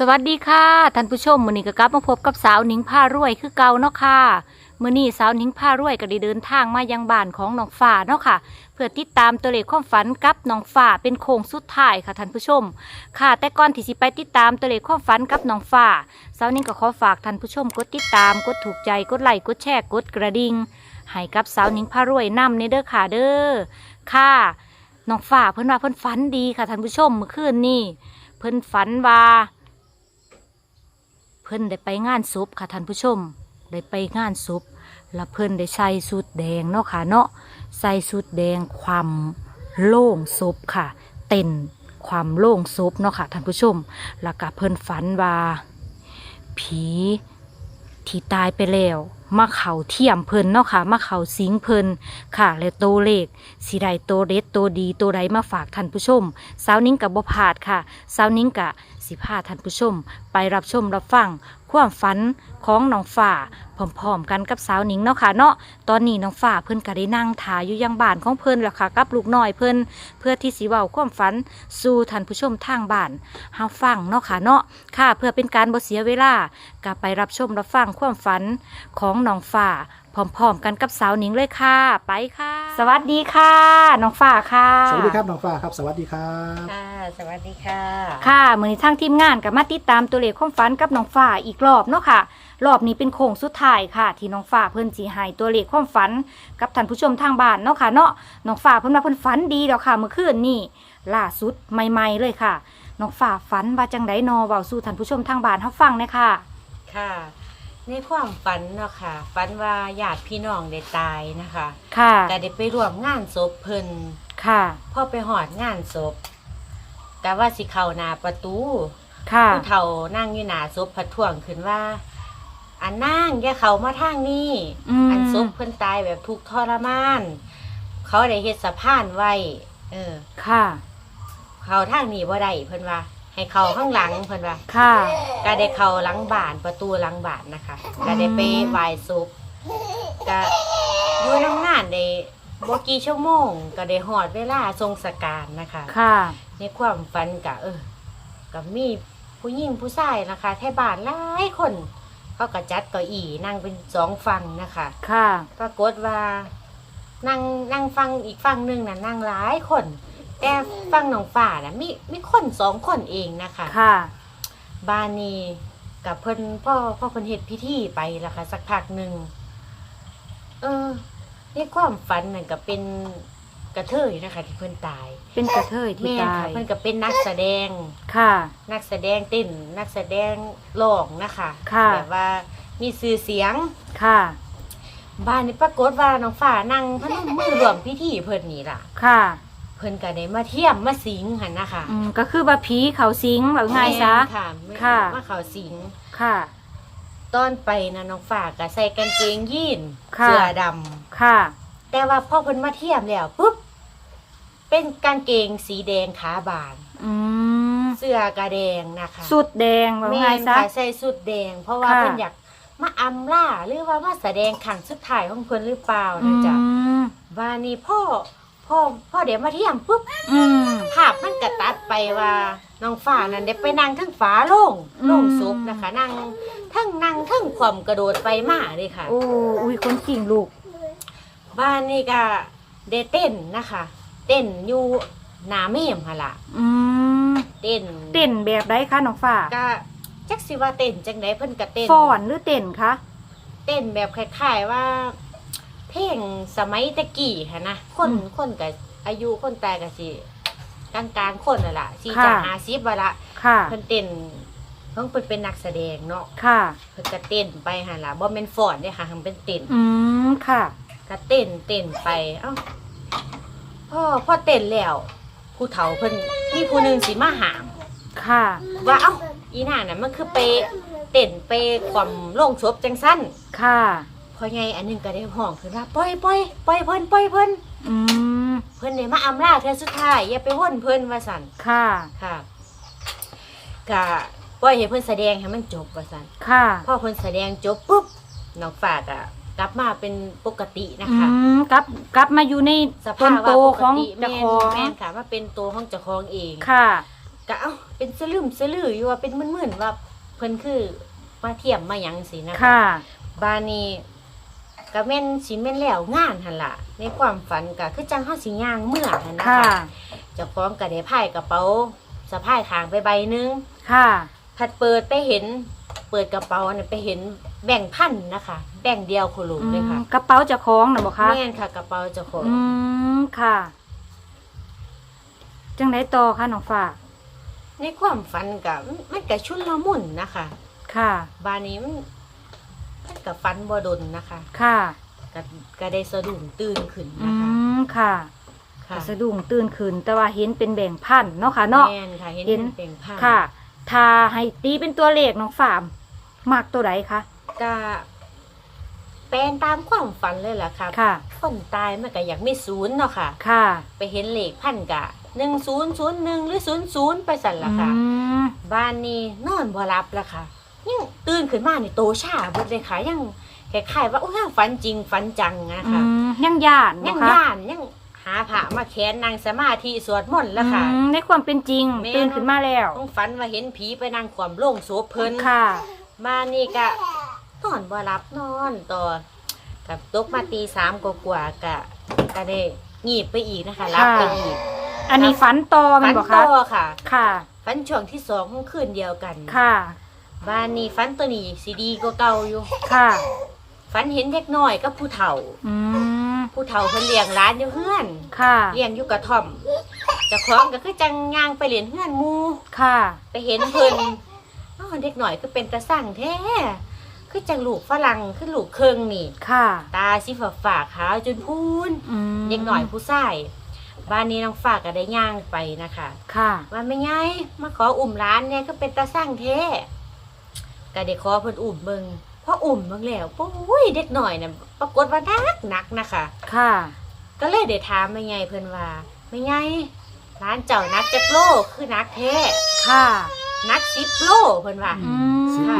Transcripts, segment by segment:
สวัสดีค่ะท่านผู้ชมมือนี้ก็กลับมาพบกับสาวหนิงผ้ารวยคือเก่าเนาะค่ะมือนี้สาวหนิงผ้ารวยก็ได้เดินทางมายังบ้านของน้องฝ่าเนาะค่ะ เพื่อติดตามตัวเลขความฝันกับน้องฝ่าเป็นโค้งสุดท้ายค่ะท่านผู้ชม ค่ะแต่ก่อนที่สิไปติดตามตัวเลขความฝันกับน้องฝ่าสาวหนิงก็ขอฝากท่านผู้ชมกดติดตามกดถูกใจกดไลค์กดแชร์กดกระดิ่งให้กับสาวหนิงผ้ารวยนำในเด้อค่ะเด้อค่ะน้องฝ่าเพิ่นว่าเพิ่นฝันดีค่ะท่านผู้ชมเมื่อคืนนี้เพิ่นฝันว่า เพิ่นได้ไปงานศพค่ะท่านผู้ชม ได้ไปงานศพแล้วเพิ่นได้ใส่สุดแดงเนาะค่ะเนาะใส่สุดแดงความโล่งศพค่ะ เต้นความโล่งศพเนาะค่ะท่านผู้ชม แล้วก็เพิ่นฝันว่า ผีที่ตายไปแล้วมาเข่าเทียมเพิ่นเนาะค่ะมาเข่าสิงเพิ่นค่ะ และโตวเลขสีใดโตวเด็ดโตวดีโตวใดมาฝากท่านผู้ชมสาวนิ้งกับบ่พลาดค่ะสาวนิ้งกะ สิพาท่านผู้ชม ไปรับชมรับฟังความฝันของน้องฝ่าพร้อมๆกันกับสาวนิ้งเนาะค่ะเนาะตอนนี้น้องฝ่าเพิ่นก็ได้นั่งถ่ายอยู่ยังบ้านของเพิ่นแล้วค่ะกับลูกน้อยเพิ่นเพื่อที่สิเว้าความฝันสู่ท่านผู้ชมทางบ้านเฮาฟังเนาะค่ะเนาะค่ะ เพื่อเป็นการบ่เสียเวลาก็ไปรับชมรับฟังความฝันของน้องฝ่า พร้อมๆกันกับสาวนิ้งเลยค่ะ ไปค่ะ สวัสดีค่ะ น้องฝ่าค่ะสวัสดีครับน้องฟ้าครับ สวัสดีครับ ค่ะ สวัสดีค่ะ ค่ะมือนี้ทางทีมงานกับมาติดตามตัวเลขความฝันกับน้องฟ้าอีกรอบเนาะค่ะ รอบนี้เป็นโค้งสุดท้ายค่ะ ที่น้องฟ้าเพิ่นสีหายตัวเลขความฝัน กับท่านผู้ชมทางบ้านเนาะค่ะเนาะน้องฟ้าเพิ่นว่าเพิ่นฝันดีแล้วค่ะเมื่อคืนนี่ล่าสุดใหม่ๆเลยค่ะน้องฟ้าฝันว่าจังไดนอเว้าสู่ท่านผู้ชมทางบ้านเฮาฟังเลยค่ะ ค่ะ ในความฝันเนาะค่ะฝันว่าญาติพี่น้องได้ตายนะคะค่ะแต่ได้ไปร่วมงานศพเพิ่นค่ะ พอไปหอดงานศพแต่ว่าสิเข้าหน้าประตูค่ะผู้เฒ่านั่งอยู่หน้าศพพัดท่วงขึ้นว่า อันนั่งอย่าเข้ามาทางนี้อืมอันศพเพิ่นตายแบบทุกข์ทรมาน เขาได้เฮ็ดสะพานไว้ เออ ค่ะ เขาทางนี้บ่ได้เพิ่นว่า ให้เข้าข้างหลังเพิ่นว่าค่ะ ก็ได้เข้าหลังบ้านประตูหลังบ้านนะคะก็ได้ไปไหว้ศพก็อยู่น้ำงานได้บ่กี่ชั่วโมง ก็ได้หอดเวลาทรงสการนะคะค่ะ ในความฝันก็เออก็มีผู้หญิงผู้ชายนะคะแท่บ้านหลายคนเขาก็จัดเก้าอี้นั่งเป็นสองฝั่งนะคะค่ะปรากฏว่านั่งนั่งฟังอีกฝั่งหนึ่งน่ะนั่งหลายคน แต่ฝั่งน้องฝ่าน่ะมีมีคนสองคนเองนะคะค่ะ บ้านนี้กับเพิ่นพ่อพ่อเพิ่นเฮ็ดพิธีไปละค่ะ สักพักหนึ่งเออในความฝันนั่นก็เป็นกระเทยนะคะ ที่เพิ่นตายเป็นกระเทยที่แม่นตาค่ะย เพิ่นก็เป็นนักแสดง ค่ะ นักแสดงเต้นนักแสดงร้องนะคะค่ะ แบบว่ามีชื่อเสียง ค่ะ บ้านนี้ปรากฏว่าน้องฝ่านั่งพนมมือรวมพิธีเพิ่นนี่ล่ะ ค่ะ เพิ่นก็ได้มาเที่ยมมาสิงหั่นนะคะอืมก็คือว่าผีเขาสิงแบบง่ายซะ แม่นค่ะค่ะ มาเขาสิงค่ะ ตอนไปนะน้องฝากก็ใส่กางเกงยีนค่ะ เสื้อดค่ะำแต่ว่าพอเพิ่นมาเทียมแล้วปุ๊บเป็นกางเกงสีแดงขาบาน อืมเสื้อกระแดงนะคะสุดแดงแบบแม่ง่ายนซะ ค่ะใส่สุดแดง เพราะว่าค่ะ เพิ่นอยากมาอำล่าหรือว่ามาแสดงขังสุดท้ายของเพิ่นหรือเปล่าอืนะจ๊ะม ว่านี่พ่อ พ่อพ่อเดี๋ยวมาเทียมปุ๊บอืม ภาพมันกระตัดไปว่าน้องฟ้านั่นได้ไปนั่งทั้งฝาโล่งอืม โล่งซุปนะคะ นั่งทั้งนั่งทั้งความกระโดดไปมาเลยค่ะ โอ้อุ้ยคนจริงลูก บ้านนี่ก็ได้เต้นนะคะ เต้นอยู่หนาเมมค่ะล่ะอืมเต้นเต้นแบบใดคะน้องฟ้าก็จักสิว่าเต้นจังไดเพิ่นก็เต้น ฟ้อนหรือเต้นคะ เต้นแบบคล้ายๆว่า เพลงสมัยตะกี้ค่ะนะคนคนกับอายุคนตายก็สิกลางๆคนน่ะล่ะสี่จะหาสิบว่าละค่ะเพิ่นเต้นเพิ่นเพิ่นเป็นนักแสดงเนาะค่ะ เพิ่นก็เต้นไปหั่นล่ะบ่แม่นฟอนเด้ค่ะเพิ่นเป็นเต้น อืมค่ะ ก็เต้นเต้นไป เอ้าพ่อพ่อเต้นแล้วผู้เฒ่าเพิ่นมีผู้หนึงสิมาหาม ค่ะ ว่าเอ้าอีน่าน่ะมันคือไปเต้นไปความโล่งศพจังสั้นค่ะ พอไงอันหนึงก็ได้ห้องขึ้นว่าปล่อยปล่อยปล่อยเพิ่นปล่อยเพิ่นอืมเพิ่นได้มาอำลาเทื่อสุดท้ายอย่าไปว่นเพิ่นว่าสั่นค่ะ ค่ะก็ปล่อยให้เพิ่นแสดงให้มันจบว่าสั่นค่ะพอเพิ่นแสดงจบปุ๊บน้องฝากอะกลับมาเป็นปกตินะอืคะ มกลับกลับมาอยู่ในสต้ภานพโตว่าปของกติเจ้าแม่ของแม่นค่ะว่าเป็นตัวของเจ้าของเองค่ะ ก็เอ้าเป็นสลืมสลืออยู่ว่าเป็นมึนๆว่าเพิ่นคือมาเทียมมาหยังสินะคะค่ะ บานี้ ก็แม่นสิแม่นแล้วงานหั่นล่ะ ในความฝันก็คือจังเฮาสิย่างเมื่อหั่นนะค่ะ คะเจ้าของก็ได้พายกระเป๋าสะพายข้างไปใบหนึงค่ะพัดเปิดไปเห็น เปิดกระเป๋าน่ะไปเห็นแบ่งค์พันนะคะ แบ่งค์เดียวโคลุมเลยค่ะอืมกระเป๋าเจะคล้าของนะบอกคะ แม่นค่ะกระเป๋าเจ้าของ อืม ค่ะ จังไดต่อคะน้องฟ้า ในความฝันกับมันก็ชุนละมุนนะคะ ค่ะ บานนี้มันมัน กับฝันบ่ดนนะคะค่ะก็ก็ได้สะดุ้งตื่นขึ้นอืนะคะมค่ะค่ะก็สะดุ้งตื่นขึ้นแต่ว่าเห็นเป็นแบ่งพันเนาะค่ะเนาะ แม่นค่ะเห็นเห็น เป็นเป็นผ้าค่ะ ถ้าให้ตีเป็นตัวเลขน้องฟ้ามากตัวใดคะก็เป็นตามความฝันเลยล่ะค่ะค่ะ คนตายมันก็อยากมีศูนย์เนาะค่ะ ค่ะไปเห็นเลขพันกะหนึ่งศูนย์ศูนย์หนึ่งหรือศูนย์ศูนย์ไปสั่นละค่ะ อืมบ้านนี้นอนบ่รับละค่ะ ยังตื่นขึ้นมาในโตชาเบิดเลยค่ะยังคล้ายๆว่าโอ้ยฝันจริงฝันจังนะอืคะมยังย่านยังบ่คะย่านยังหาพระมาแขนนางสมาธิสวดมนต์ละค่ะอืมในความเป็นจริงแม่ตื่นขึ้นมาแล้วต้องฝันว่าเห็นผีไปนางความโล่งโสเพิ่นค่ะ มานี่ก็นอนบ่รับนอนต่อกับตกมาตีสามกว่าๆกะก็ได้งีบไปอีกนะคะรับไปอีก อันนี้ฝันต่อแมันฝันบอกต่คะอค่ะ ค่ะฝันช่วงที่สองของคืนเดียวกันค่ะ บ้านนี้ฝันตัวนี้สีดีก็เก่าอยู่ค่ะฝันเห็นเด็กน้อยกับผู้เฒ่า อืมผู้เฒ่าเพิ่นเลี้ยงร้านอยู่เฮือน ค่ะ เลี้ยงอยู่กระท่อมเจะคล้าของก็คือจังย่างไปเรียนเฮือนหมูค่ะ ไปเห็นเพิ่นอ้าวเด็กหน่อยก็เป็นตาสั่งแท้คือจังลูกฝรั่งคือลูกเคิงนี่ ค่ะ ตาสิฝาฝาขาวจนพูนอืมเด็กหน่อยผู้ชายบ้านนี้น้องฝากก็ได้ย่างไปนะคะ ค่ะ ว่าไม่ไงมาขออุ่มร้านเนี่ยก็เป็นตาสั่งแท้ ก็ได้ขอเพิ่นอุ่มเบิงพออุ่มเบิงแล้วโอ้ยเด็กหน่อยน่ะปรากฏว่านักหนักนะคะค่ะ ก็เลยได้ถามไม่ไงเพิ่นว่าไม่ไงร้านเจ้านักจักโลคือนักแท้ค่ะ นักสิบโลเพิ่นว่า อืสิบมโล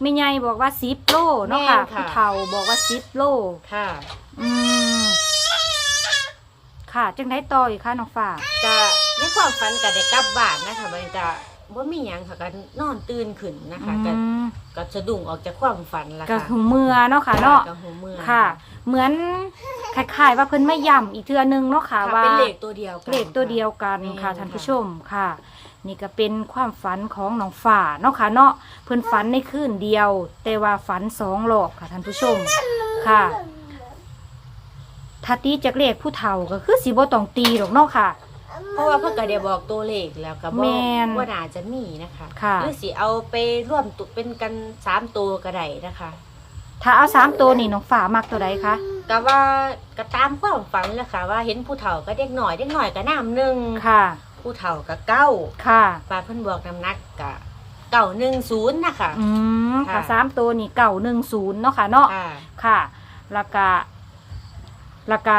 ไม่ไงบอกว่าสิบโลเนาะค่ะแม่นค่ะ ผู้เฒ่าบอกว่าสิบโลค่ะ อืมค่ะ จังได้ต่ออีกค่ะน้องฟ้าก็ในความฝันก็ได้กลับบ้านนะคะมันก็ บ่มีหยังค่ะก็นอนตื่นขึ้นนะคะก็อืมก็สะดุ้งออกจากความฝันละก็ค่ะหูเมือเนาะค่ะเนาะ ก็หูเมื่อค่ะ เหมือนคล้ายๆว่าเพิ่นไม่ย่ำอีกเทื่อนึงเนาะค่ะค่ะว่า เป็นเลขตัวเดียวกันเลขตัวเดียวกันแม่นค่ะค่ะท่านผู้ชมค่ะ นี่ก็เป็นความฝันของน้องฝ่าเนาะค่ะเนาะเพิ่นฝันในคืนเดียว แต่ว่าฝันสองรอบค่ะท่านผู้ชมค่ะถ้าตีจากเลขผู้เฒ่าก็คือสิบ่ต้องตีหรอกเนาะค่ะ เพราะว่าเพิ่นก็ได้บอกตัวเลขแล้วก็บแม่อกนว่าน่าจะมีนะคะค่ะ หรือสิเอาไปร่วมตุเป็นกันสามตัวก็ได้นะคะถ้าเอาสามตัวนี่น้องฝ่ามักตัวใดคะก็ว่าก็ตามความฝันแหละค่ะ ว่าเห็นผู้เฒ่าก็เด็กหน่อยเด็กหน่อยก็น้ำหนึ่งค่ะ ผู้เฒ่าก็เก้าค่ะปาเพิ่นบอกน้ำหนักก็เก้าหนึ่งศูนย์นะคะอืมค่ะค่ะสามตัวนี่เก่าหนึ่งศูนย์เนาะค่ะเนาะ ค่ะ ค่ะแล้วก็แล้วก็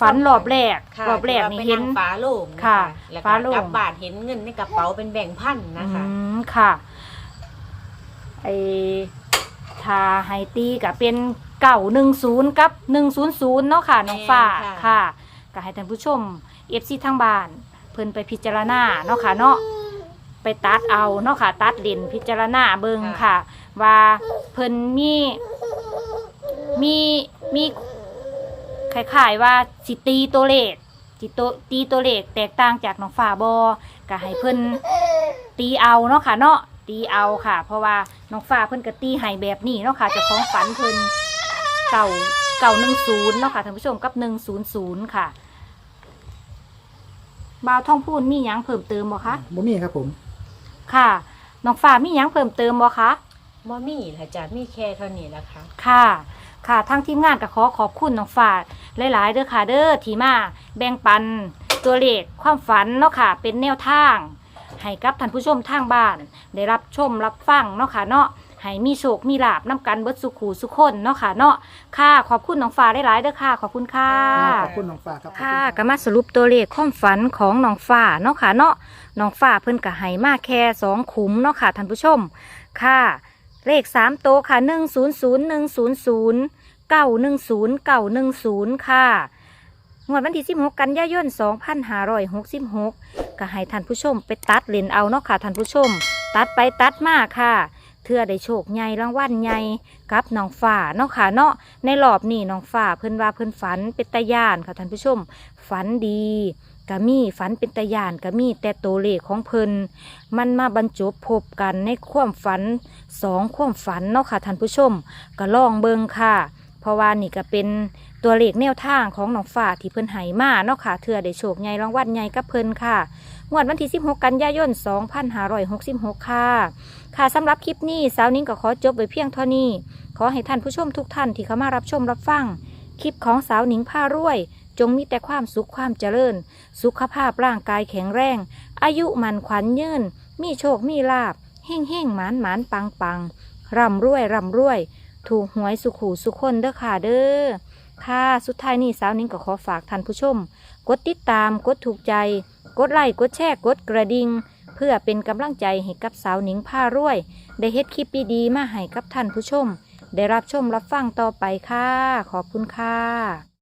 ฝันรอบแรกค่ะรอบแรกนี่เห็น ที่ว่าไปงฟ้าโล่งนค่ะแล้วก็ฟ้าโล่ง กลับบาทเห็นเงินในกระเป๋าเป็นแบ่งค์พันนะคะ อืมค่ะไอถ้าไฮตีก็เป็นเก่าหนึ่งศูนย์กับหนึ่งศูนย์ศูนย์เนาะค่ะน้องฟ้าแม่นค่ะ ค่ะก็ให้ท่านผู้ชมเอฟซีทางบ้าน เพิ่นไปพิจารณาเนาะค่ะเนาะไปตัดเอาเนาะค่ะ ตัดเลนพิจารณาเบิงค่ะ ว่าเพิ่นมีมีมี คล้ายๆว่าสิตีตัวเลขสิโตตีตัวเลขแตกต่างจากน้องฟ้าบอก็ให้เพิ่นตีเอาเนาะค่ะเนาะตีเอาค่ะ เพราะว่าน้องฟ้าเพิ่นก็ตีให้แบบนี้เนาะค่ะเจะของฝันเพิ่นเก่าเก่าหนึ่งศูนย์เนาะค่ะท่านผู้ชมกับหนึ่งศูนย์ศูนย์ค่ะบ่าวท่องพูนมีหยังเพิ่มเติมบ่คะบ่มีครับผม ค่ะน้องฟ้ามีหยังเพิ่มเติมบ่คะบ่มีละจ้ะมีแค่เท่านี้ละค่ะค่ะ ค่ะทางทีมงานก็ขอขอบคุณน้องฟ้าหลายๆเด้อค่ะเด้อที่มาแบ่งปันตัวเลขความฝันเนาะค่ะ เป็นแนวทาง ให้กับท่านผู้ชมทางบ้าน ได้รับชมรับฟังเนาะค่ะเนาะให้มีโชคมีลาบน้ำกันเบิดสุขูสุขคนเนาะค่ะเนาะค่ะ ขอบคุณน้องฟ้าหลายๆเด้อค่ะ ขอบคุณค่ะ ขอบคุณน้องฟ้าครับค่ะก็มาสรุปตัวเลขความฝันของน้องฟ้าเนาะค่ะเนาะน้องฟ้าเพิ่นก็ให้มาแค่สองขุมเนาะค่ะท่านผู้ชม ค่ะ เลขสามโตค่ะหนึ่งศูนย์ศูนย์หนึ่งศูนย์ศูนย์เก้าหนึ่งศูนย์เก้าหนึ่งศูนย์ค่ะงวดวันที่ 16 กันยายน 2566 ก็ให้ท่านผู้ชมไปตัดเลนเอาเนาะค่ะท่านผู้ชม ตัดไปตัดมาค่ะเทื่อได้โชคใหญ่รางวัลใหญ่กับน้องฝ่าเนาะค่ะเนาะในรอบนี้น้องฝ่าเพิ่นว่าเพิ่นฝันเป็นตาย่านค่ะท่านผู้ชม ฝันดี ก็มีฝันเป็นตาย่านก็มีแต่ตัวเลขของเพิ่นมันมาบรรจบพบกันในความฝันสองความฝันเนาะค่ะท่านผู้ชมก็ลองเบิงค่ะ เพราะว่านี่ก็เป็นตัวเลขแนวทางของน้องฝ่าที่เพิ่นให้มาเนาะค่ะเทื่อได้โชคใหญ่รางวัลใหญ่กับเพิ่นค่ะงวดวันที่ 16 กันยายน 2566 ค่ะ ค่ะสำหรับคลิปนี้สาวนิ้งก็ขอจบไว้เพียงเท่านี้ ขอให้ท่านผู้ชมทุกท่านที่เข้ามารับชมรับฟัง คลิปของสาวนิงผ้ารวย จงมีแต่ความสุขความเจริญ สุขภาพร่างกายแข็งแรง อายุมันขวัญยืนมีโชคมีลาบเฮ่งเฮ่งหมานหมานปังปังร่ำรวยร่ำรวย ถูกหวยสุขหูสุขคนเด้อค่ะเด้อค่ะสุดท้ายนี้สาวนิ้งก็ขอฝากท่านผู้ชม กดติดตามกดถูกใจ กดไลค์กดแชร์กดกระดิ่งเพื่อเป็นกำลังใจให้กับสาวนิงผ้ารวย ได้เฮ็ดคลิปดีๆมาให้กับท่านผู้ชม ได้รับชมรับฟังต่อไปค่ะ ขอบคุณค่ะ